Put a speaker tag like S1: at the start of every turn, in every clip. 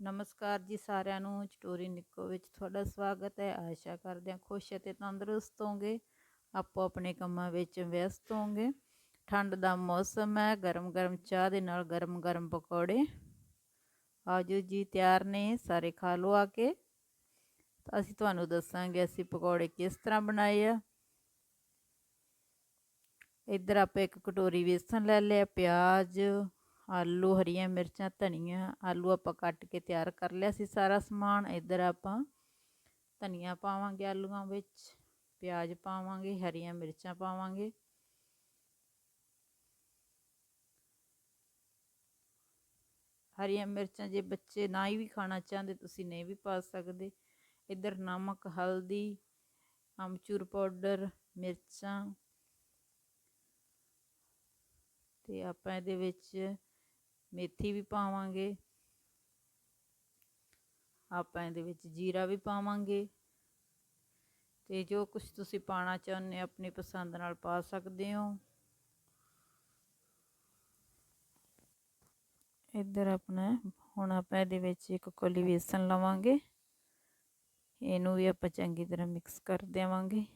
S1: ਨਮਸਕਾਰ ਜੀ ਸਾਰਿਆਂ ਨੂੰ, ਚਟੋਰੀ ਨਿੱਕੋ ਵਿੱਚ ਤੁਹਾਡਾ ਸਵਾਗਤ ਹੈ। ਆਸ਼ਾ ਕਰਦੇ ਹਾਂ ਖੁਸ਼ ਅਤੇ ਤੰਦਰੁਸਤ ਹੋਗੇ ਆਪੋ ਆਪਣੇ ਕੰਮਾਂ ਵਿੱਚ ਵਿਅਸਤ ਹੋਗੇ ਠੰਡ ਦਾ ਮੌਸਮ ਹੈ ਗਰਮ ਗਰਮ ਚਾਹ ਦੇ ਨਾਲ ਗਰਮ ਗਰਮ ਪਕੌੜੇ। ਆਜੋ ਜੀ, ਤਿਆਰ ਨੇ, ਸਾਰੇ ਖਾ ਲਓ ਆ ਕੇ। ਅਸੀਂ ਤੁਹਾਨੂੰ ਦੱਸਾਂਗੇ ਅਸੀਂ ਪਕੌੜੇ ਕਿਸ ਤਰ੍ਹਾਂ ਬਣਾਏ ਆ। ਇੱਧਰ ਆਪਾਂ ਇੱਕ ਕਟੋਰੀ ਵੇਸਣ ਲੈ ਲਿਆ, ਪਿਆਜ਼ ਆਲੂ, ਹਰੀਆਂ ਮਿਰਚਾਂ, ਧਨੀਆ, ਆਲੂ ਆਪਾਂ ਕੱਟ ਕੇ ਤਿਆਰ ਕਰ ਲਿਆ ਸੀ ਸਾਰਾ ਸਮਾਨ। ਇੱਧਰ ਆਪਾਂ ਧਨੀਆ ਪਾਵਾਂਗੇ ਆਲੂਆਂ ਵਿੱਚ, ਪਿਆਜ਼ ਪਾਵਾਂਗੇ, ਹਰੀਆਂ ਮਿਰਚਾਂ ਪਾਵਾਂਗੇ। ਹਰੀਆਂ ਮਿਰਚਾਂ ਜੇ ਬੱਚੇ ਨਾ ਹੀ ਵੀ ਖਾਣਾ ਚਾਹੁੰਦੇ, ਤੁਸੀਂ ਨਹੀਂ ਵੀ ਪਾ ਸਕਦੇ। ਇੱਧਰ ਨਮਕ, ਹਲਦੀ, ਅਮਚੂਰ ਪਾਊਡਰ, ਮਿਰਚਾਂ ਤੇ ਆਪਾਂ ਇਹਦੇ ਵਿੱਚ ਮੇਥੀ ਵੀ ਪਾਵਾਂਗੇ। ਆਪਾਂ ਇਹਦੇ ਵਿੱਚ ਜੀਰਾ ਵੀ ਪਾਵਾਂਗੇ। ਤੇ ਜੋ ਕੁਝ ਤੁਸੀਂ ਪਾਣਾ ਚਾਹੁੰਦੇ ਆਪਣੀ ਪਸੰਦ ਨਾਲ ਪਾ ਸਕਦੇ ਹੋ। ਇੱਧਰ ਆਪਣਾ, ਹੁਣ ਆਪਾਂ ਇਹਦੇ ਵਿੱਚ ਇੱਕ ਕੋਲੀ ਵੇਸਣ ਲਵਾਂਗੇ। ਇਹਨੂੰ ਵੀ ਆਪਾਂ ਚੰਗੀ ਤਰ੍ਹਾਂ ਮਿਕਸ ਕਰ ਦੇਵਾਂਗੇ।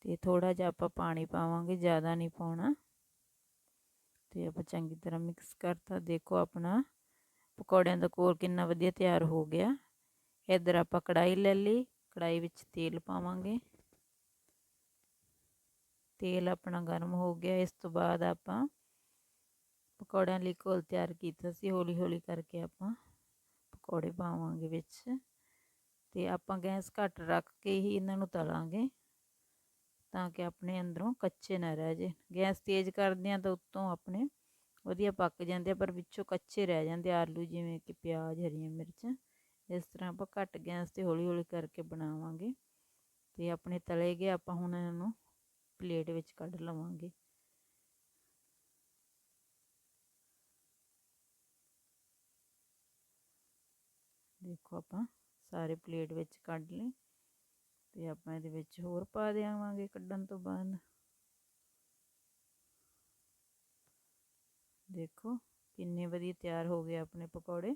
S1: ਤੇ ਥੋੜਾ ਜਿਹਾ ਆਪਾਂ ਪਾਣੀ ਪਾਵਾਂਗੇ, ਜ਼ਿਆਦਾ ਨਹੀਂ ਪਾਉਣਾ। ਤੇ ਆਪਾਂ ਚੰਗੀ ਤਰ੍ਹਾਂ ਮਿਕਸ ਕਰਤਾ। ਦੇਖੋ ਆਪਣਾ ਪਕੌੜਿਆਂ ਦਾ ਕੋਰ ਕਿੰਨਾ ਵਧੀਆ ਤਿਆਰ ਹੋ ਗਿਆ। ਇੱਧਰ ਆਪਾਂ ਕੜਾਈ ਲੈ ਲਈ। ਕੜਾਈ ਵਿੱਚ ਤੇਲ ਪਾਵਾਂਗੇ। ਤੇਲ ਆਪਣਾ ਗਰਮ ਹੋ ਗਿਆ। ਇਸ ਤੋਂ ਬਾਅਦ ਆਪਾਂ ਪਕੌੜਿਆਂ ਲਈ ਘੋਲ ਤਿਆਰ ਕੀਤਾ ਸੀ। ਹੌਲੀ ਹੌਲੀ ਕਰਕੇ ਆਪਾਂ ਪਕੌੜੇ ਪਾਵਾਂਗੇ ਵਿੱਚ। ਤੇ ਆਪਾਂ ਗੈਸ ਘੱਟ ਰੱਖ ਕੇ ਹੀ ਇਹਨਾਂ ਨੂੰ ਤਲਾਂਗੇ। ਤਾਂ ਕਿ ਆਪਣੇ ਅੰਦਰੋਂ ਕੱਚੇ ਨਾ ਰਹਿ ਜੇ। ਗੈਸ ਤੇਜ਼ ਕਰਦੇ ਆ ਤਾਂ ਉੱਤੋਂ ਆਪਣੇ ਵਧੀਆ ਪੱਕ ਜਾਂਦੇ ਆ, ਪਰ ਵਿੱਚੋਂ ਕੱਚੇ ਰਹਿ ਜਾਂਦੇ ਆਲੂ, ਜਿਵੇਂ ਕਿ ਪਿਆਜ਼, ਹਰੀਆਂ ਮਿਰਚਾਂ। ਇਸ ਤਰ੍ਹਾਂ ਆਪਾਂ ਘੱਟ ਗੈਸ ਤੇ ਹੌਲੀ ਹੌਲੀ ਕਰਕੇ ਬਣਾਵਾਂਗੇ ਤੇ ਆਪਣੇ ਤਲੇ ਗਏ ਆਪਾਂ ਹੁਣ ਇਹਨੂੰ ਪਲੇਟ ਵਿੱਚ ਕੱਢ ਲਵਾਂਗੇ। ਦੇਖੋ ਆਪਾਂ ਸਾਰੇ ਪਲੇਟ ਵਿੱਚ ਕੱਢ ਲਏ। ਤੇ ਆਪਾਂ ਇਹਦੇ ਵਿੱਚ ਹੋਰ ਪਾ ਦੇਵਾਂਗੇ ਕੱਢਣ ਤੋਂ ਬਾਅਦ। ਦੇਖੋ ਕਿੰਨੇ ਵਧੀਆ ਤਿਆਰ ਹੋ ਗਏ ਆਪਣੇ ਪਕੌੜੇ।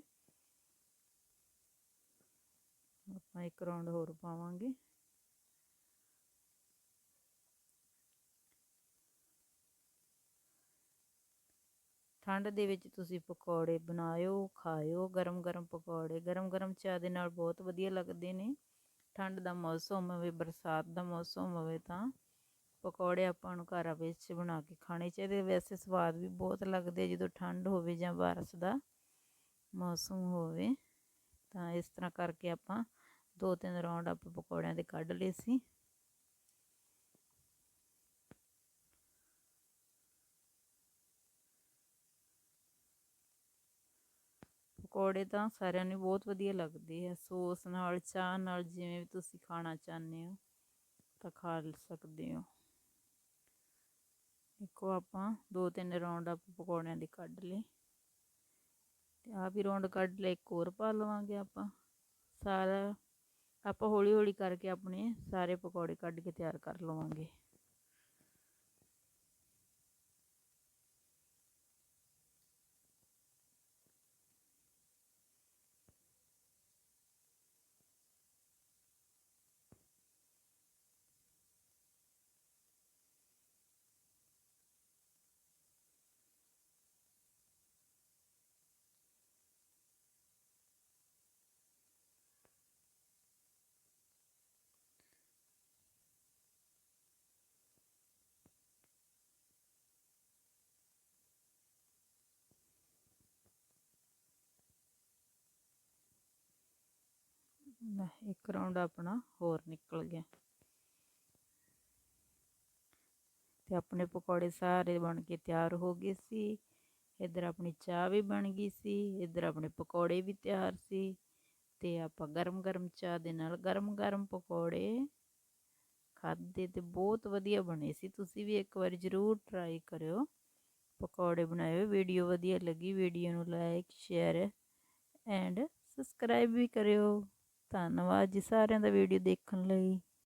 S1: ਆਪਾਂ ਇੱਕ ਰਾਉਂਡ ਹੋਰ ਪਾਵਾਂਗੇ। ਠੰਡ ਦੇ ਵਿੱਚ ਤੁਸੀਂ ਪਕੌੜੇ ਬਣਾਇਓ, ਖਾਇਓ ਗਰਮ ਗਰਮ ਪਕੌੜੇ। ਗਰਮ ਗਰਮ ਚਾਹ ਦੇ ਨਾਲ ਬਹੁਤ ਵਧੀਆ ਲੱਗਦੇ ਨੇ। ਠੰਡ ਦਾ ਮੌਸਮ ਹੋਵੇ, ਬਰਸਾਤ ਦਾ ਮੌਸਮ ਹੋਵੇ ਤਾਂ ਪਕੌੜੇ ਆਪਾਂ ਨੂੰ ਘਰਾਂ ਵਿੱਚ ਬਣਾ ਕੇ ਖਾਣੇ ਚਾਹੀਦੇ। ਵੈਸੇ ਸਵਾਦ ਵੀ ਬਹੁਤ ਲੱਗਦੇ ਜਦੋਂ ਠੰਡ ਹੋਵੇ ਜਾਂ ਬਾਰਿਸ਼ ਦਾ ਮੌਸਮ ਹੋਵੇ। ਤਾਂ ਇਸ ਤਰ੍ਹਾਂ ਕਰਕੇ ਆਪਾਂ ਦੋ ਤਿੰਨ ਰਾਉਂਡ ਆਪਾਂ ਪਕੌੜਿਆਂ ਦੇ ਕੱਢ ਲਏ ਸੀ। ਪਕੌੜੇ ਤਾਂ ਸਾਰਿਆਂ ਨੂੰ ਬਹੁਤ ਵਧੀਆ ਲੱਗਦੇ ਆ, ਸੌਸ ਨਾਲ, ਚਾਹ ਨਾਲ ਜਿਵੇਂ ਵੀ ਤੁਸੀਂ ਖਾਣਾ ਚਾਹੁੰਦੇ ਹੋ, ਤਾਂ ਖਾ ਸਕਦੇ ਹੋ। ਇੱਕੋ ਆਪਾਂ ਦੋ ਤਿੰਨ ਰਾਉਂਡ ਆਪ ਪਕੌੜਿਆਂ ਦੇ ਕੱਢ ਲਏ। ਤੇ ਆ ਵੀ ਰਾਉਂਡ ਕੱਢ ਲਏ, ਇੱਕ ਹੋਰ ਪਾ ਲਵਾਂਗੇ ਆਪਾਂ। ਸਾਰਾ, ਆਪਾਂ ਹੌਲੀ ਹੌਲੀ ਕਰਕੇ ਆਪਣੇ ਸਾਰੇ ਪਕੌੜੇ ਕੱਢ ਕੇ ਤਿਆਰ ਕਰ ਲਵਾਂਗੇ। ਇੱਕ ਰਾਉਂਡ ਆਪਣਾ ਹੋਰ ਨਿਕਲ ਗਿਆ। ਤੇ ਆਪਣੇ ਪਕੌੜੇ ਸਾਰੇ ਬਣ ਕੇ ਤਿਆਰ ਹੋ ਗਏ ਸੀ। ਇੱਧਰ ਆਪਣੀ ਚਾਹ ਵੀ ਬਣ ਗਈ ਸੀ, ਇੱਧਰ ਆਪਣੇ ਪਕੌੜੇ ਵੀ ਤਿਆਰ ਸੀ। ਤੇ ਆਪਾਂ ਗਰਮ ਗਰਮ ਚਾਹ ਦੇ ਨਾਲ ਗਰਮ ਗਰਮ ਪਕੌੜੇ ਖਾਦੇ ਤੇ ਬਹੁਤ ਵਧੀਆ ਬਣੇ ਸੀ। ਤੁਸੀਂ ਵੀ ਇੱਕ ਵਾਰ ਜ਼ਰੂਰ ਟਰਾਈ ਕਰਿਓ। ਪਕੌੜੇ ਬਣਾਇਓ ਵੀਡੀਓ ਵਧੀਆ ਲੱਗੀ ਵੀਡੀਓ ਨੂੰ ਲਾਈਕ ਸ਼ੇਅਰ ਐਂਡ ਸਬਸਕ੍ਰਾਈਬ ਵੀ ਕਰਿਓ। ਧੰਨਵਾਦ ਜੀ ਸਾਰਿਆਂ ਦਾ ਵੀਡੀਓ ਦੇਖਣ ਲਈ।